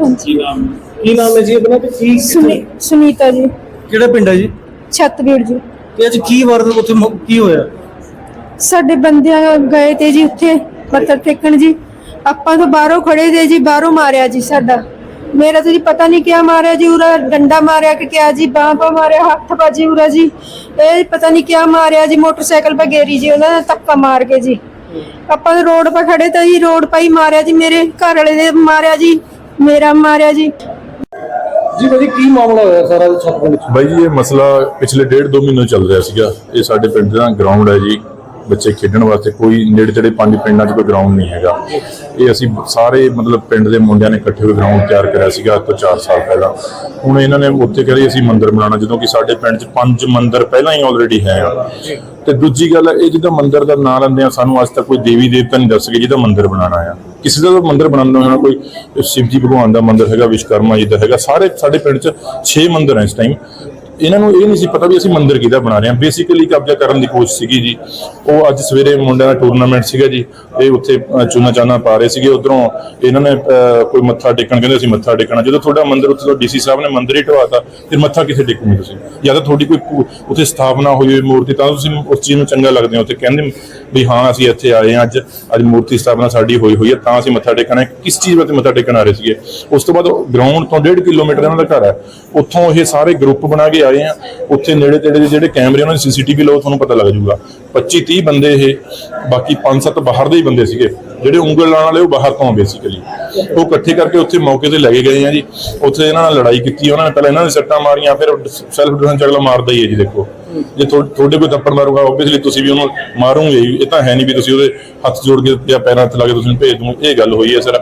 ਹਾਂਜੀ। ਕੀ ਨਾਮ ਕੀ ਨਾਮ ਹੈ ਜੀ ਆਪਣਾ ਤੇ ਕੀ ਸੁਨੀ ਸੁਨੀਤਾ ਜੀ। ਕਿਹੜਾ ਪਿੰਡ ਹੈ ਜੀ? ਛੱਤਬੀੜ ਜੀ। ਤੇ ਅੱਜ ਕੀ ਵਾਰ ਉੱਥੇ ਮ- ਕੀ ਹੋਇਆ? ਸਾਡੇ ਬੰਦਿਆਂ ਗਏ ਤੇ ਜੀ ਉੱਥੇ ਮੱਥਾ ਟੇਕਣ ਜੀ। ਆਪਾਂ ਤਾਂ ਬਾਹਰੋਂ ਖੜੇ ਤੇ ਜੀ ਬਾਹਰੋਂ ਮਾਰਿਆ ਜੀ ਸਾਡਾ। ਮੇਰਾ ਤਾਂ ਜੀ ਪਤਾ ਨਹੀਂ ਕਿਆ ਮਾਰਿਆ ਜੀ ਉਰਾ ਡੰਡਾ ਮਾਰਿਆ ਕਿ ਕਿਆ ਜੀ ਬਾਂਹ ਪਾ ਮਾਰਿਆ ਹੱਥ ਪਾ ਜੀ ਉਰਾ ਜੀ। ਇਹ ਪਤਾ ਨਹੀਂ ਕਿਆ ਮਾਰਿਆ ਜੀ ਮੋਟਰਸਾਈਕਲ 'ਤੇ ਗੇਰੀ ਜੀ ਉਹਨਾਂ ਨੇ ਧੱਕਾ ਮਾਰ ਕੇ ਜੀ। ਆਪਾਂ ਤਾਂ ਰੋਡ 'ਤੇ ਖੜੇ ਤਾਂ ਜੀ ਰੋਡ 'ਤੇ ਹੀ ਮਾਰਿਆ ਜੀ ਮੇਰੇ ਘਰ ਵਾਲੇ ਨੇ ਮਾਰਿਆ ਜੀ। ਮੇਰਾ ਮਾਰਿਆ ਜੀ। ਜੀ ਭਾਜੀ ਕੀ ਮਾਮਲਾ ਹੋਇਆ ਸਾਰਾ ਛੱਤ ਪਿੰਡ ਚ ਬਾਈ ਜੀ ਇਹ ਮਸਲਾ ਪਿਛਲੇ ਡੇਢ ਦੋ ਮਹੀਨੇ ਚੱਲ ਰਿਹਾ ਸੀਗਾ। ਇਹ ਸਾਡੇ ਪਿੰਡ ਦਾ ਗਰਾਊਂਡ ਹੈ ਜੀ। ਬੱਚੇ ਖੇਡਣ ਵਾਸਤੇ ਕੋਈ ਨੇੜੇ ਤੇੜੇ ਪੰਜ ਪਿੰਡਾਂ 'ਚ ਕੋਈ ਗਰਾਊਂਡ ਨਹੀਂ ਹੈਗਾ। ਇਹ ਅਸੀਂ ਸਾਰੇ ਮਤਲਬ ਪਿੰਡ ਦੇ ਮੁੰਡਿਆਂ ਨੇ ਇਕੱਠੇ ਹੋ ਕੇ ਗਰਾਊਂਡ ਤਿਆਰ ਕਰਿਆ ਸੀਗਾ ਅੱਜ ਤੋਂ 4 ਸਾਲ ਪਹਿਲਾਂ। ਹੁਣ ਇਹਨਾਂ ਨੇ ਉੱਥੇ ਕਹੇ ਅਸੀਂ ਮੰਦਿਰ ਬਣਾਉਣਾ ਜਦੋਂ ਕਿ ਸਾਡੇ ਪਿੰਡ 'ਚ ਪੰਜ ਮੰਦਿਰ ਪਹਿਲਾਂ ਹੀ ਆਲਰੇਡੀ ਹੈ। ਆ ਤੇ ਦੂਜੀ ਗੱਲ ਇਹ ਜਿਹਦਾ ਮੰਦਿਰ ਦਾ ਨਾਂ ਲੈਂਦੇ ਆ ਸਾਨੂੰ ਅੱਜ ਤੱਕ ਕੋਈ ਦੇਵੀ ਦੇਵਤਾ ਨਹੀਂ ਦੱਸ ਸਕੇ ਜਿਹਦਾ ਮੰਦਿਰ ਬਣਾਉਣਾ ਆ। ਕਿਸੇ ਦਾ ਮੰਦਿਰ ਬਣਾਉਣਾ ਹੋਣਾ ਕੋਈ ਸ਼ਿਵਜੀ ਭਗਵਾਨ ਦਾ ਮੰਦਿਰ ਹੈਗਾ ਵਿਸ਼ਕਰਮਾ ਜੀ ਦਾ ਹੈਗਾ, ਸਾਰੇ ਸਾਡੇ ਪਿੰਡ 'ਚ 6 ਮੰਦਿਰ ਹੈ ਇਸ ਟਾਈਮ ਇਹਨਾਂ ਨੂੰ ਇਹ ਨਹੀਂ ਸੀ ਪਤਾ ਵੀ ਅਸੀਂ ਮੰਦਿਰ ਕਿਹਦਾ ਬਣਾ ਰਹੇ ਹਾਂ। ਬੇਸਿਕਲੀ ਕਬਜ਼ਾ ਕਰਨ ਦੀ ਕੋਸ਼ਿਸ਼ ਸੀਗੀ ਜੀ। ਉਹ ਅੱਜ ਸਵੇਰੇ ਮੁੰਡਿਆਂ ਦਾ ਟੂਰਨਾਮੈਂਟ ਸੀਗਾ ਜੀ। ਇਹ ਉੱਥੇ ਅ, ਚੂਨਾ ਚਾਨਾ ਪਾ ਰਹੇ ਸੀਗੇ। ਉਧਰੋਂ ਇਹਨਾਂ ਨੇ ਕੋਈ ਮੱਥਾ ਟੇਕਣ ਕਹਿੰਦੇ ਅਸੀਂ ਮੱਥਾ ਟੇਕਣਾ। ਜਦੋਂ ਤੁਹਾਡਾ ਮੰਦਿਰ ਉੱਥੇ ਡੀਸੀ ਸਾਹਿਬ ਨੇ ਮੰਦਿਰ ਹੀ ਢਵਾਤਾ ਫਿਰ ਮੱਥਾ ਕਿੱਥੇ ਟੇਕੋਗੇ ਤੁਸੀਂ? ਜਾਂ ਤਾਂ ਤੁਹਾਡੀ ਕੋਈ ਉੱਥੇ ਸਥਾਪਨਾ ਹੋਈ ਹੋਈ ਮੂਰਤੀ ਤਾਂ ਤੁਸੀਂ ਉਸ ਚੀਜ਼ ਨੂੰ ਚੰਗਾ ਲੱਗਦੇ ਹੋ। ਉੱਥੇ ਕਹਿੰਦੇ ਵੀ ਹਾਂ ਅਸੀਂ ਇੱਥੇ ਆਏ ਹਾਂ ਅੱਜ ਅੱਜ ਮੂਰਤੀ ਸਥਾਪਨਾ ਸਾਡੀ ਹੋਈ ਹੋਈ ਹੈ ਤਾਂ ਅਸੀਂ ਮੱਥਾ ਟੇਕਣਾ ਕਿਸ ਚੀਜ਼ ਵਾਸਤੇ ਮੱਥਾ ਟੇਕਣ ਆ ਰਹੇ ਸੀਗੇ? ਉਸ ਤੋਂ ਬਾਅਦ ਗਰਾਊਂਡ ਤੋਂ 1.5 ਕਿਲੋਮੀਟਰ ਇਹਨਾਂ ਦਾ ਘਰ ਹੈ। ਉੱਥੋਂ ਇਹ ਸਾਰੇ ਗਰੁੱਪ ਬਣਾ ਕੇ ਆਏ ਆ, ਉੱਥੇ ਨੇੜੇ ਤੇੜੇ ਦੇ ਜਿਹੜੇ ਕੈਮਰੇ ਉਹਨਾਂ ਦੀ ਸੀਸੀਟੀਵੀ ਲਓ, ਤੁਹਾਨੂੰ ਪਤਾ ਲੱਗ ਜਾਊਗਾ। 25 30 ਬੰਦੇ ਇਹ, ਬਾਕੀ 5-7 ਬਾਹਰ ਦੇ ਹੀ ਬੰਦੇ ਸੀਗੇ। ਜਿਹੜੇ ਉਂਗਲ ਲਾਉਣ ਵਾਲੇ, ਉਹ ਬਾਹਰ ਤੋਂ ਬੇਸਿਕਲੀ ਉਹ ਇਕੱਠੇ ਕਰਕੇ ਉੱਥੇ ਮੌਕੇ ਤੇ ਲੈ ਕੇ ਗਏ ਆ ਜੀ। ਉੱਥੇ ਇਹਨਾਂ ਨਾਲ ਲੜਾਈ ਕੀਤੀ, ਉਹਨਾਂ ਨੇ ਪਹਿਲਾਂ ਇਹਨਾਂ ਦੇ ਸੱਟਾਂ ਮਾਰੀਆਂ, ਫਿਰ ਸੈਲਫ ਡਿਫੈਂਸ ਅਗਲਾ ਮਾਰਦਾ ਹੀ ਹੈ ਜੀ, ਦੇਖੋ। ਜੇ ਤੁਹਾਡੇ ਕੋਈ ਥੱਪੜ ਮਾਰੂਗਾ ਆਬਵੀਅਸਲੀ ਤੁਸੀਂ ਵੀ ਉਹਨੂੰ ਮਾਰੋਗੇ ਇਹ ਤਾਂ ਹੈ ਨਹੀਂ ਵੀ ਤੁਸੀਂ ਉਹਦੇ ਹੱਥ ਜੋੜ ਕੇ ਜਾਂ ਪੈਰਾਂ ਹੱਥ ਲਾ ਕੇ ਤੁਸੀਂ ਭੇਜ ਦੂੰਗੇ ਇਹ ਗੱਲ ਹੋਈ ਹੈ ਸਰ।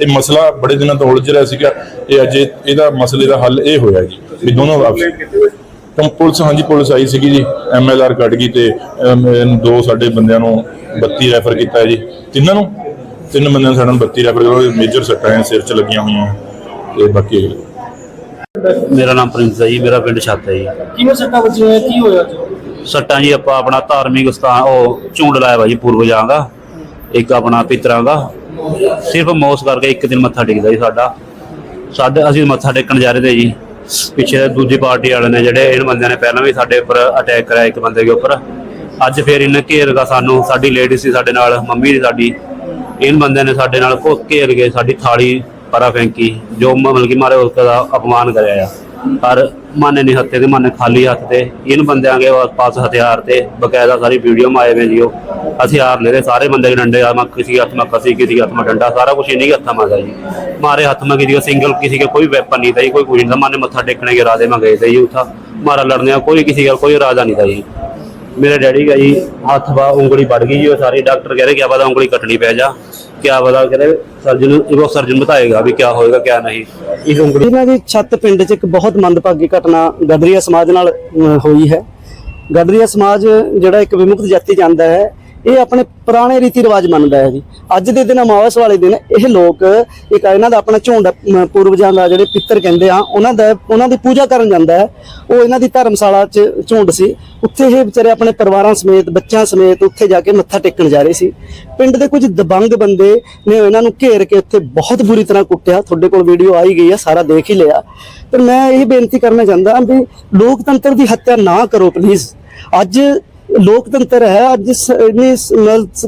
ਇਹ ਮਸਲਾ ਬੜੇ ਦਿਨਾਂ ਤੋਂ ਉਲਝ ਰਿਹਾ ਸੀਗਾ। ਇਹ ਅੱਜ ਇਹਦਾ ਮਸਲੇ ਦਾ ਹੱਲ ਇਹ ਹੋਇਆ ਜੀ, ਵੀ ਦੋਨੋਂ ਵਾਪਸ ਤਾਂ ਪੁਲਿਸ ਹਾਂਜੀ, ਪੁਲਿਸ ਆਈ ਸੀਗੀ ਜੀ। ਐਮਐਲਆਰ ਕੱਢ ਗਈ ਤੇ ਦੋ ਸਾਡੇ ਬੰਦਿਆਂ ਨੂੰ 32 ਰੈਫਰ ਕੀਤਾ ਜੀ। ਤਿੰਨਾਂ ਨੂੰ? ਤਿੰਨ ਬੰਦਿਆਂ ਨੂੰ ਸਾਡੇ ਨੂੰ 32 ਰੈਫਰ ਕਰੋ ਮੇਜਰ ਸੱਟਾਂ ਸਿਰ 'ਚ ਲੱਗੀਆਂ ਹੋਈਆਂ। ਤੇ ਬਾਕੀ ਮੇਰਾ ਨਾਮ ਪ੍ਰਿੰਸ ਹੈ ਜੀ ਮੇਰਾ ਪਿੰਡ ਛੱਤ ਹੈ ਜੀ। ਕਿਵੇਂ ਸੱਟਾਂ ਵੱਜੀਆਂ? ਕੀ ਹੋਇਆ ਜੀ? ਸੱਟਾਂ ਜੀ ਆਪਾਂ ਆਪਣਾ ਧਾਰਮਿਕ ਸਥਾਨ ਉਹ ਝੁੰਡ ਲਾਇਆ ਵਾ ਜੀ ਪੂਰਵਜਾਂ ਦਾ ਇੱਕ ਆਪਣਾ ਪਿਤਰਾਂ ਦਾ। ਸਿਰਫ ਮੌਸ ਕਰਕੇ ਇੱਕ ਦਿਨ ਮੱਥਾ ਟੇਕਦਾ ਜੀ ਸਾਡਾ। ਸਾਡੇ ਅਸੀਂ ਮੱਥਾ ਟੇਕਣ ਜਾ ਰਹੇ ਤੇ ਜੀ। ਪਿੱਛੇ ਦੂਜੀ ਪਾਰਟੀ ਵਾਲੇ ਨੇ ਜਿਹੜੇ ਇਹਨਾਂ ਬੰਦਿਆਂ ਨੇ ਪਹਿਲਾਂ ਵੀ ਸਾਡੇ ਉੱਪਰ ਅਟੈਕ ਕਰਾਇਆ ਇੱਕ ਬੰਦੇ ਦੇ ਉੱਪਰ। ਅੱਜ ਫੇਰ ਇਹਨੇ ਘੇਰਗਾ ਸਾਨੂੰ ਸਾਡੀ ਲੇਡੀ ਸੀ ਸਾਡੇ ਨਾਲ ਮੰਮੀ ਸੀ ਸਾਡੀ। ਇਹਨਾਂ ਬੰਦਿਆਂ ਨੇ ਸਾਡੇ ਨਾਲ ਘੇਰ ਕੇ ਸਾਡੀ ਥਾਲੀ ਪਰਾ ਫੈਂਕੀ, ਜੋ ਮਤਲਬ ਕਿ ਮਾਰੇ ਉਸ ਦਾ ਅਪਮਾਨ ਕਰਿਆ ਆ। ਪਰ ਮਾਨੇ ਨਹੀਂ ਹੱਥੇ ਤੇ, ਮਾਨੇ ਖਾਲੀ ਹੱਥ ਤੇ, ਇਹਨੂੰ ਬੰਦਿਆਂਗੇ ਪਾਸ ਹਥਿਆਰ ਤੇ, ਬਕਾਇਦਾ ਸਾਰੀ ਵੀਡੀਓ ਮਾਏ ਵੇ ਜੀਓ ਹਥਿਆਰ ਲੈ ਰਹੇ ਸਾਰੇ ਬੰਦੇ ਡੰਡੇ ਆ ਕਿਸੇ ਹੱਥ ਮੈਂ ਕਸੀ ਕਿਸੇ ਹੱਥ ਮੈਂ ਡੰਡਾ, ਸਾਰਾ ਕੁਝ ਇਨੀ ਹੱਥਾਂ ਮਾ ਜੀ। ਮਾਰੇ ਹੱਥ ਮੈਂ ਕਿਸੇ ਸਿੰਗਲ ਕਿਸੇ ਕੇ ਕੋਈ ਵੈਪਨ ਨਹੀਂ ਥਾ ਕੋਈ ਕੁਝ ਨਹੀਂ ਮਾਨੇ ਮੱਥਾ ਟੇਕਣੇ ਕੇ ਇਰਾਦੇ ਮੈਂ ਗਏ ਥੇ ਉਥਾ। ਮਾਰਾ ਲੜਨੇ ਕੋਈ ਕਿਸੇ ਦਾ, ਕੋਈ ਇਰਾਦਾ ਨਹੀਂ ਥਾ ਜੀ। ਮੇਰੇ ਡੈਡੀ ਦਾ ਜੀ ਹੱਥ ਬਾ ਉਂਗਲੀ ਵੱਢ ਗਈ ਜੀ ਉਹ ਸਾਰੇ। ਡਾਕਟਰ ਕਹਿੰਦੇ ਰਹੇ ਕਿ ਆਪਦਾ ਉਂਗਲੀ ਕੱਟਣੀ ਪੈ ਜਾ। ਕਿਆ ਪਤਾ ਕਹਿੰਦੇ ਸਰਜਨ ਉਹ ਸਰਜਨ ਬਤਾਏਗਾ ਵੀ ਕਿਆ ਹੋਏਗਾ, ਕਿਆ ਨਹੀਂ। ਇਸ ਉਂਗਲੀ ਇਹਨਾਂ ਦੀ ਛੱਤ ਪਿੰਡ 'ਚ ਇੱਕ ਬਹੁਤ ਮੰਦਭਾਗੀ ਘਟਨਾ ਗਦਰੀਆ ਸਮਾਜ ਨਾਲ ਹੋਈ ਹੈ। ਗਦਰੀਆ ਸਮਾਜ ਜਿਹੜਾ ਇੱਕ ਵਿਮੁਕਤ ਜਾਤੀ ਜਾਂਦਾ ਹੈ ਇਹ ਆਪਣੇ ਪੁਰਾਣੇ ਰੀਤੀ ਰਿਵਾਜ ਮੰਨਦਾ ਹੈ ਜੀ। ਅੱਜ ਦੇ ਦਿਨ, ਅਮਾਵਸ ਵਾਲੇ ਦਿਨ, ਇਹ ਲੋਕ ਇੱਕ ਇਹਨਾਂ ਦਾ ਆਪਣਾ ਝੁੰਡ ਪੂਰਵਜਾਂ ਦਾ ਜਿਹੜੇ ਪਿੱਤਰ ਕਹਿੰਦੇ ਆ, ਉਹਨਾਂ ਦਾ, ਉਹਨਾਂ ਦੀ ਪੂਜਾ ਕਰਨ ਜਾਂਦਾ ਹੈ। ਉਹ ਇਹਨਾਂ ਦੀ ਧਰਮਸ਼ਾਲਾ 'ਚ ਝੁੰਡ ਸੀ। ਉੱਥੇ ਇਹ ਵਿਚਾਰੇ ਆਪਣੇ ਪਰਿਵਾਰਾਂ ਸਮੇਤ, ਬੱਚਿਆਂ ਸਮੇਤ ਉੱਥੇ ਜਾ ਕੇ ਮੱਥਾ ਟੇਕਣ ਜਾ ਰਹੇ ਸੀ। ਪਿੰਡ ਦੇ ਕੁਝ ਦਬੰਗ ਬੰਦੇ ਨੇ ਇਹਨਾਂ ਨੂੰ ਘੇਰ ਕੇ ਉੱਥੇ ਬਹੁਤ ਬੁਰੀ ਤਰ੍ਹਾਂ ਕੁੱਟਿਆ। ਤੁਹਾਡੇ ਕੋਲ ਵੀਡੀਓ ਆਈ ਗਈ ਆ, ਸਾਰਾ ਦੇਖ ਹੀ ਲਿਆ। ਪਰ ਮੈਂ ਇਹ ਬੇਨਤੀ ਕਰਨਾ ਚਾਹੁੰਦਾ ਵੀ ਲੋਕਤੰਤਰ ਦੀ ਹੱਤਿਆ ਨਾ ਕਰੋ ਪਲੀਜ਼ ਅੱਜ ਲੋਕਤੰਤਰ ਹੈ ਅੱਜ ਇੰਨੇ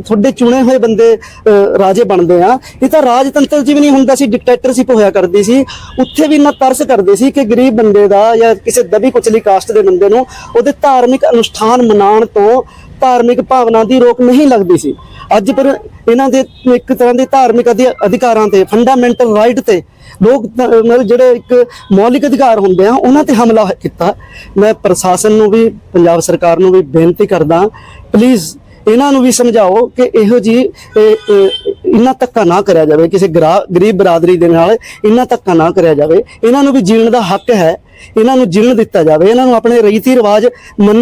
ਤੁਹਾਡੇ ਚੁਣੇ ਹੋਏ ਬੰਦੇ ਅ, ਰਾਜੇ ਬਣਦੇ ਆ। ਇਹ ਤਾਂ ਰਾਜਤੰਤਰ ਜੀ ਵੀ ਨਹੀਂ ਹੁੰਦਾ ਸੀ ਡਿਕਟੇਟਰਸ਼ਿਪ ਹੋਇਆ ਕਰਦੀ ਸੀ। ਉੱਥੇ ਵੀ ਇੰਨਾ ਤਰਸ ਕਰਦੇ ਸੀ ਕਿ ਗਰੀਬ ਬੰਦੇ ਦਾ ਜਾਂ ਕਿਸੇ ਦਬੀ ਕੁਚਲੀ ਕਾਸਟ ਦੇ ਬੰਦੇ ਨੂੰ ਉਹਦੇ ਧਾਰਮਿਕ ਅਨੁਸ਼ਠਾਨ ਮਨਾਉਣ ਤੋਂ ਧਾਰਮਿਕ ਭਾਵਨਾ ਦੀ ਰੋਕ ਨਹੀਂ ਲੱਗਦੀ ਸੀ। ਅੱਜ ਪਰ ਇਹਨਾਂ ਦੇ ਇੱਕ ਤਰ੍ਹਾਂ ਦੇ ਧਾਰਮਿਕ ਅਧਿਕਾਰਾਂ ਤੇ ਫੰਡਾਮੈਂਟਲ ਰਾਈਟ ਤੇ ਲੋਕ ਮਤਲਬ ਜਿਹੜੇ ਇੱਕ ਮੌਲਿਕ ਅਧਿਕਾਰ ਹੁੰਦੇ ਆ, ਉਹਨਾਂ ਤੇ ਹਮਲਾ ਕੀਤਾ। ਮੈਂ ਪ੍ਰਸ਼ਾਸਨ ਨੂੰ ਵੀ, ਪੰਜਾਬ ਸਰਕਾਰ ਨੂੰ ਵੀ ਬੇਨਤੀ ਕਰਦਾ ਪਲੀਜ਼ ਇਹਨਾਂ ਨੂੰ ਵੀ ਸਮਝਾਓ ਕਿ ਇਹੋ ਜੀ ਇੰਨਾ ਧੱਕਾ ਨਾ ਕਰਿਆ ਜਾਵੇ, ਕਿਸੇ ਗਰਾ- ਗਰੀਬ ਬਰਾਦਰੀ ਦੇ ਨਾਲ ਇਹਨਾਂ ਧੱਕਾ ਨਾ ਕਰਿਆ ਜਾਵੇ। ਇਹਨਾਂ ਨੂੰ ਵੀ ਜੀਣ ਦਾ ਹੱਕ ਹੈ। ਇਹਨਾਂ ਨੂੰ ਜੀਣ ਦਿੱਤਾ ਜਾਵੇ। ਇਹਨਾਂ ਨੂੰ ਆਪਣੇ ਰੀਤੀ ਰਿਵਾਜ ਮੰਨ